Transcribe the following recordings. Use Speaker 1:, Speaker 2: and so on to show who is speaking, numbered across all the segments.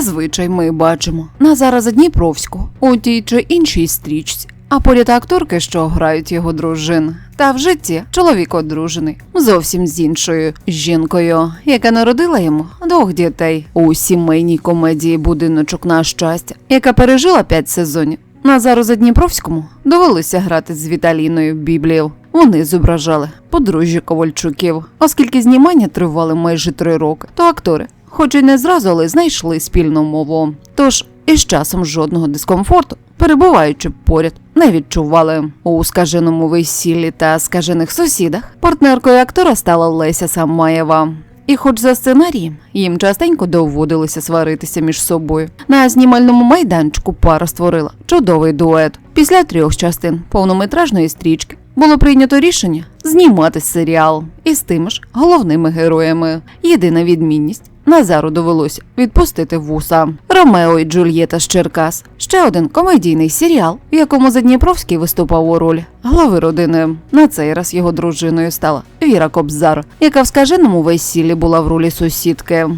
Speaker 1: Зазвичай ми бачимо Назара Задніпровського у тій чи іншій стрічці. А поряд акторки, що грають його дружин, та в житті чоловік одружений зовсім з іншою жінкою, яка народила йому двох дітей у сімейній комедії Будиночок на щастя, яка пережила п'ять сезонів. Назару Задніпровському довелося грати з Віталіною Біблієв. Вони зображали подружжя Ковальчуків, оскільки знімання тривали майже три роки, то актори, хоч і не зразу, але знайшли спільну мову. Тож із часом жодного дискомфорту, перебуваючи поряд, не відчували у скаженому весіллі та скажених сусідах. Партнеркою актора стала Леся Самаєва. І хоч за сценарієм їм частенько доводилося сваритися між собою. На знімальному майданчику пара створила чудовий дует. Після трьох частин повнометражної стрічки було прийнято рішення знімати серіал із тими ж головними героями. Єдина відмінність Назару довелось відпустити вуса. Ромео і Джульєта з Черкас. Ще один комедійний серіал, в якому Задніпровський виступав у роль голови родини. На цей раз його дружиною стала Віра Кобзар, яка в скаженому весіллі була в ролі сусідки.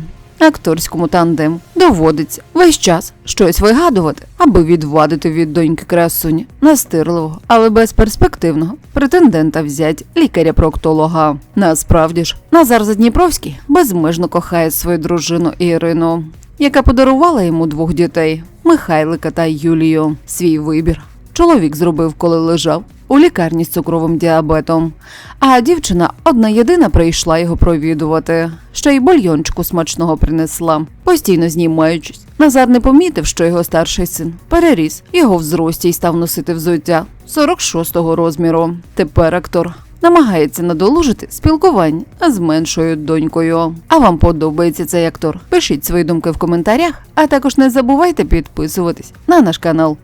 Speaker 1: Акторському тандему доводиться весь час щось вигадувати, аби відвадити від доньки красуні настирливого, але безперспективного претендента взять лікаря-проктолога. Насправді ж, Назар Задніпровський безмежно кохає свою дружину Ірину, яка подарувала йому двох дітей Михайлика та Юлію. Свій вибір чоловік зробив, коли лежав у лікарні з цукровим діабетом. А дівчина одна єдина прийшла його провідувати. Ще й бульйончику смачного принесла, постійно знімаючись. Назар не помітив, що його старший син переріс його в зрості й став носити взуття 46-го розміру. Тепер актор намагається надолужити спілкування з меншою донькою. А вам подобається цей актор? Пишіть свої думки в коментарях, а також не забувайте підписуватись на наш канал.